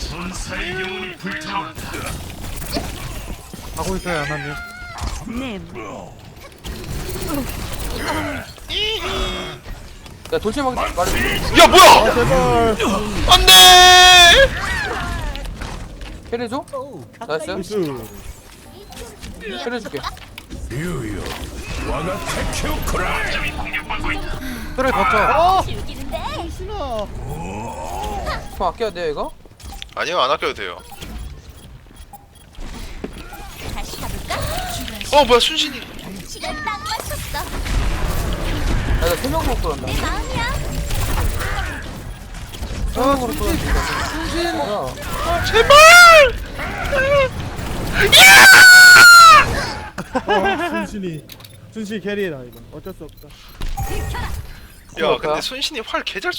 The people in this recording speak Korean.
전사의 영혼이 불타오른다. 하고 있어요 하나님. 야 돌체막 말해 야 뭐야! 제발. 안돼! 캐리해줘? 나이스 나이스 캐리해줄게 그래 걷자 좀 아껴야 돼 이거? 아니요 안 아껴도 돼요. 어 뭐야 순신이. 시간 딱 맞췄어. 야 나 세명 먹고 그런다 내 마음이야. 세명으로 끌어준다. 뭐야 제발! 어, 순신이. 순신이 캐리다 이거. 어쩔 수 없다. 야 근데 순신이 활 개잘